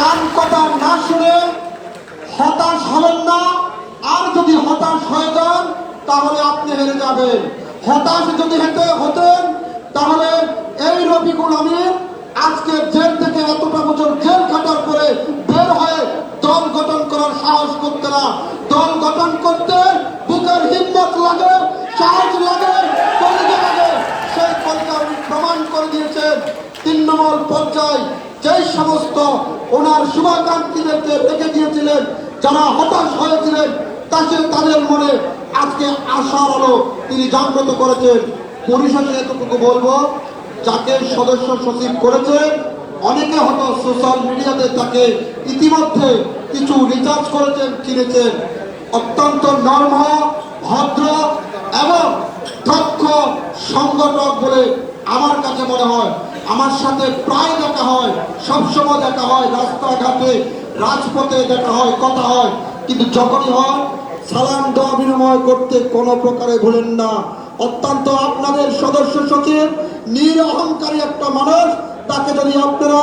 কান কথা না শুনে হতাশ হবেন না। আর যদি হতাশ হয়ে যান, তাহলে আপনি হেরে যাবেন। হতাশ যদি হেঁটে হতেন, তাহলে এই রফিকুল আমির আজকে জেল থেকে এতটা বছর জেল কাটার পরে বের হয়ে দল গঠন করার সাহস করতে না। দল গঠন করতে বুকের হিম্মত লাগে, সাহস লাগে, কলিজা লাগে। সেই কলিজা প্রমাণ করে দিয়েছেন। তিন নম্বর পর্যায়ে যেই সমস্ত ওনার শুভাকাঙ্ক্ষীদেরকে রেখে দিয়েছিলেন, যারা হতাশ হয়েছিলেন তাকে তাদের মনে আজকে আশার আলো তিনি জাগ্রত করেছেন। পরিশেষে এতটুকু বলব, যাকে সদস্য সচিব করেছে, অনেকে হয়তো সোশ্যাল মিডিয়াতে তাকে ইতিমধ্যে কিছু রিচার্জ করেছেন, কিনেছেন। অত্যন্ত নর্ম, ভদ্র এবং দক্ষ সংগঠক বলে আমার কাছে মনে হয়। আমার সাথে প্রায় দেখা হয়, সবসময় দেখা হয়, রাস্তাঘাটে, রাজপথে দেখা হয়, কথা হয়। কিন্তু যখনই হয়, সালাম দেওয়া বিনিময় করতে কোনো প্রকারে ভুলেন না। অত্যন্ত আপনাদের সদস্য সচিব নিরহংকারী একটা মানুষ, তাকে যদি আপনারা,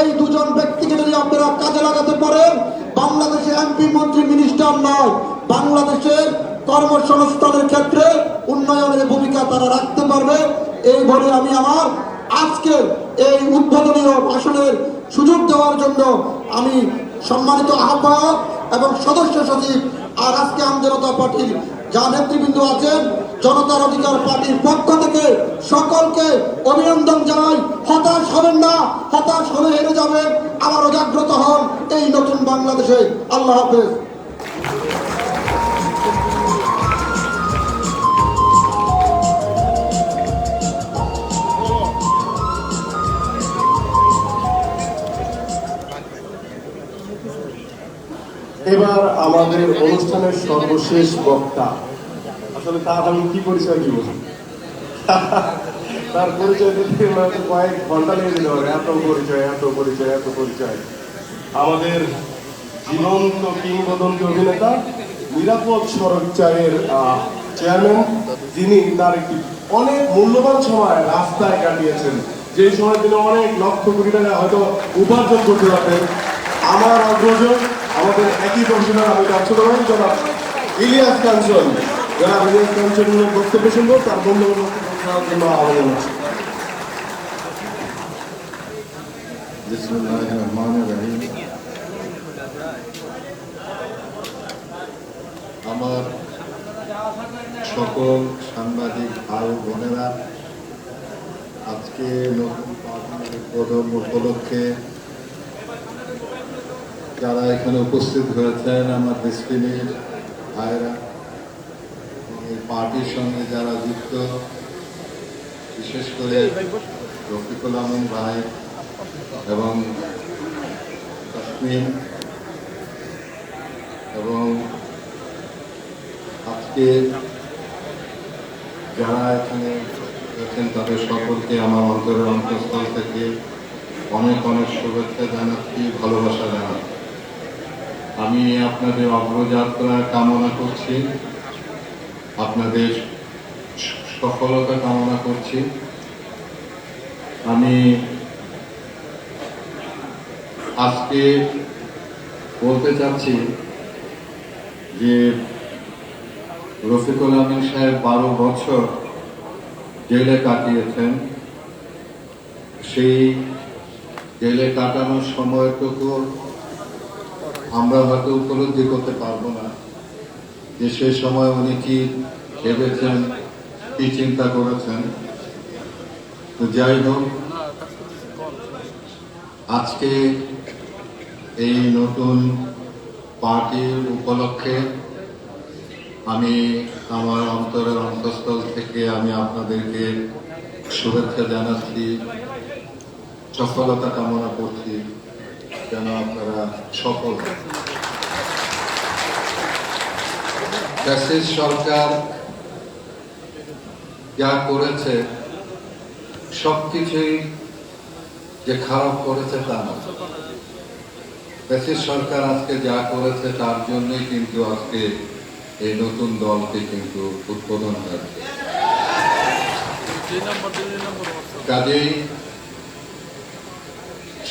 এই দুজন ব্যক্তিকে যদি আপনারা কাজে লাগাতে পারেন, বাংলাদেশে এমপি, মন্ত্রী, মিনিস্টার নয়, বাংলাদেশের কর্মসংস্থানের ক্ষেত্রে উন্নয়নের ভূমিকা তারা রাখতে পারবে। এই আমি আমার আজকের এই উদ্বোধনীয় ভাষণের সুযোগ দেওয়ার জন্য আমি সম্মানিত আহ্বায়ক এবং সদস্য সচিব আর আজকে আম জনতা পার্টির যা নেতৃবৃন্দ আছেন, জনতার অধিকার পার্টির পক্ষ থেকে সকলকে অভিনন্দন জানাই। হতাশ হবেন না, হতাশ হলে হেরে যাবেন আবারও জাগ্রত হন এই নতুন বাংলাদেশে। আল্লাহ হাফেজ। আমাদের অনুষ্ঠানের সর্বশেষ বক্তা। আসলে তার আমি কি পরিচয় দিব? তার পরিচয় দিতে হয়তো কয়েক ঘণ্টা লেগে দিতে হবে এত পরিচয় এত পরিচয় এত পরিচয়। আমাদের জীবন্ত কিংবদন্তি অভিনেতা নিরাপদ সড়ক চায়ের চেয়ারম্যান, যিনি তার একটি অনেক মূল্যবান সময় রাস্তায় কাটিয়েছেন। যে সময় তিনি অনেক লক্ষ কোটি টাকা হয়তো উপার্জন করতে পারতেন। আমার অগ্রজ আমাদের একই প্রফেশনাল আমি ভাই জনাব ইলিয়াস কাঞ্চন। জনাব ইলিয়াস কাঞ্চনের বক্তব্য শুনব, তার বন্ধু জন্য আহ্বান জানাচ্ছি। বিসমুল্লাহ রহমান রহিম। আমার সকল সাংবাদিক ভাই বোনেরা, আজকে নতুন উদ্বোধন উপলক্ষে যারা এখানে উপস্থিত হয়েছেন আমার দেশপ্রেমীর ভাইরা পার্টির সঙ্গে যারা যুক্ত, বিশেষ করে রফিকুল আমিন ভাই এবং কাশ্মীর এবং আজকে যারা এখানে রয়েছেন তাদের সকলকে আমার অন্তরের অন্তঃস্থল থেকে অনেক অনেক শুভেচ্ছা জানাচ্ছি, ভালোবাসা জানাচ্ছি। আমি আপনাদের অগ্রযাত্রা কামনা করছি। আপনাদের সফলতা কামনা করছি। আমি আজকে বলতে চাচ্ছি যে রফিকুল আমিন সাহেব বারো বছর জেলে কাটিয়েছেন। সেই জেলে কাটানোর সময়টুকু আমরা হয়তো উপলব্ধি করতে পারব না যে সে সময় উনি কি ভেবেছেন, কি চিন্তা করেছেন। তো যাই হোক, আজকে এই নতুন পার্টির উপলক্ষে আমি আমার অন্তরের অন্তঃস্থল থেকে আমি আপনাদেরকে শুভেচ্ছা জানাচ্ছি, সফলতা কামনা করছি। যেন আপনারা সফল। সরকার যা করেছে, সবকিছুই যে খারাপ করেছে তা না ফ্যাসিস্ট সরকার আজকে যা করেছে তার জন্যই কিন্তু আজকে এই নতুন দলকে কিন্তু উদ্বোধন হয়েছে কাজেই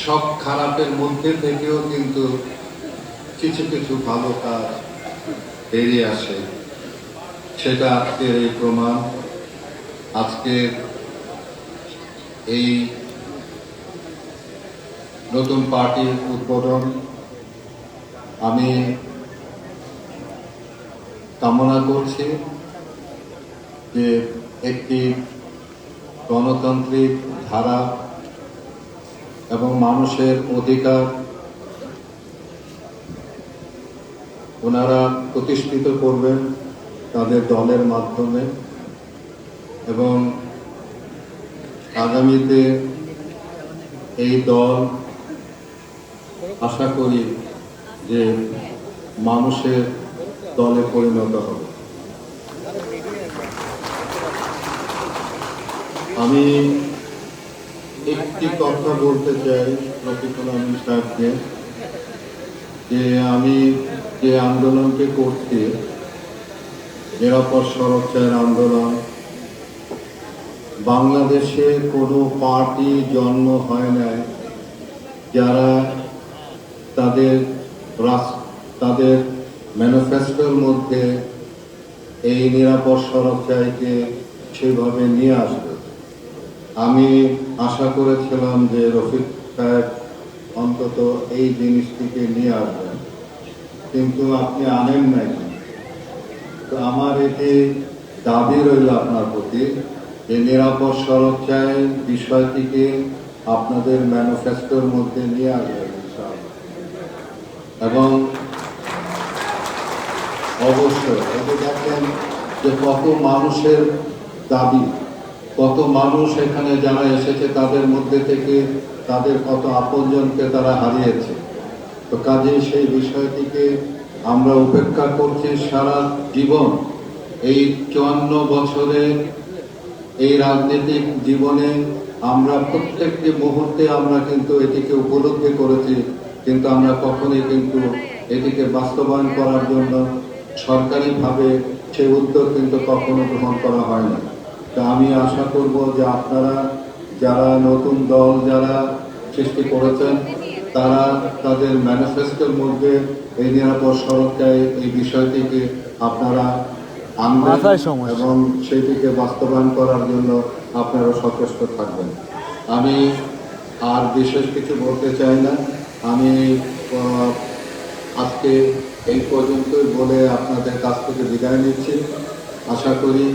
সব খারাপের মধ্যে থেকেও কিন্তু কিছু কিছু ভালো কাজ বেরিয়ে আসে। সেটা আজকের এই প্রমাণ। আজকে এই নতুন পার্টির উদ্বোধন। আমি কামনা করছি যে একটি গণতান্ত্রিক ধারা এবং মানুষের অধিকার ওনারা প্রতিষ্ঠিত করবেন তাদের দলের মাধ্যমে এবং আগামীতে এই দল আশা করি যে মানুষের দলে পরিণত হবে। আমি একটি কথা বলতে চাই রফিকুল আমিন সাহেবকে, যে আমি যে আন্দোলনটি করছি, নিরাপদ সড়ক আন্দোলন, বাংলাদেশে কোনো পার্টি জন্ম হয় নাই যারা তাদের তাদের ম্যানিফেস্টোর মধ্যে এই নিরাপদ সড়ক চাইকে সেভাবে নিয়ে আসবে। আমি আশা করেছিলাম যে রফিক সাহেব অন্তত এই জিনিসটিকে নিয়ে আসবেন। কিন্তু আপনি আনেন নাই। তো আমার এটি দাবি রইল আপনার প্রতি যে নিরাপদ সড়ক চাই বিষয়টিকে আপনাদের ম্যানিফেস্টোর মধ্যে নিয়ে আসবেন এবং অবশ্যই দেখেন যে কত মানুষের দাবি কত মানুষ এখানে যারা এসেছে তাদের মধ্যে থেকে তাদের কত আপনজনকে তারা হারিয়েছে। তো কাজে সেই বিষয়টিকে আমরা উপেক্ষা করছি সারা জীবন। এই চুয়ান্ন বছরে এই রাজনৈতিক জীবনে আমরা প্রত্যেকটি মুহূর্তে আমরা কিন্তু এটিকে উপলব্ধি করেছি, কিন্তু আমরা কখনোই কিন্তু এটিকে বাস্তবায়ন করার জন্য সরকারিভাবে সেই উদ্যোগ কিন্তু কখনো গ্রহণ করা হয় না। তা আমি আশা করব যে আপনারা যারা নতুন দল যারা সৃষ্টি করেছেন তারা তাদের ম্যানিফেস্টোর মধ্যে এই নিরাপদ সড়কটায় এই বিষয়টিকে আপনারা আনবেন এবং সেইটিকে বাস্তবায়ন করার জন্য আপনারা সচেষ্ট থাকবেন। আমি আর বিশেষ কিছু বলতে চাই না। আমি আজকে এই পর্যন্তই বলে আপনাদের কাছ থেকে বিদায় নিচ্ছি। আশা করি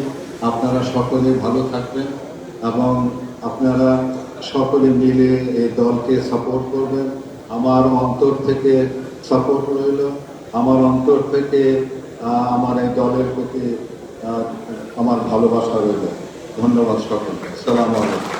আপনারা সকলে ভালো থাকবেন এবং আপনারা সকলে মিলে এই দলকে সাপোর্ট করবেন। আমার অন্তর থেকে সাপোর্ট রইল। আমার অন্তর থেকে আমার এই দলের প্রতি আমার ভালোবাসা রইল। ধন্যবাদ সকলকে। সালাম আলাইকুম।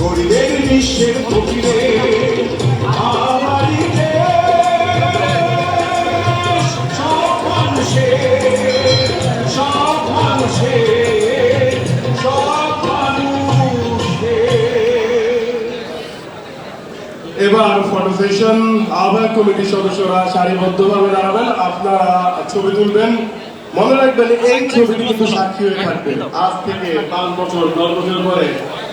গরিবের নিঃস্বের ফকিরে, আমারই সব মানুষের, সব আহ্বায়ক কমিটির সদস্যরা সারিবদ্ধভাবে দাঁড়াবেন। আপনারা ছবি তুলবেন। মনে রাখবেন, এই ছবিটি কিন্তু সাক্ষী হয়ে থাকবে। আজ থেকে পাঁচ বছর, দশ বছর পরে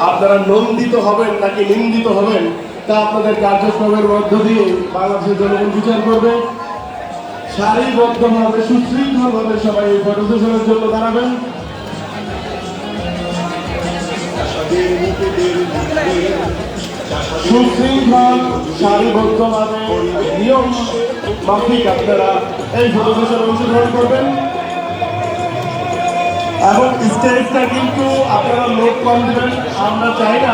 আপনারা নন্দিত হবেন নাকি নিন্দিত হবেন, তা আপনাদের কার্যক্রমের মধ্য দিয়ে বাংলাদেশের জনগণ বিচার করবে। সারিবদ্ধভাবে, সুশৃঙ্খলভাবে সবাই এই ফটো সেশনের জন্য দাঁড়াবেন। সুশৃঙ্খল, সারিবদ্ধভাবে, নিয়ম মাফিক আপনারা এই ফটো ফটোগ্রাফের অংশগ্রহণ করবেন। এবং স্টেজটা কিন্তু আপনারা লোক কম দেবেন আমরা চাই না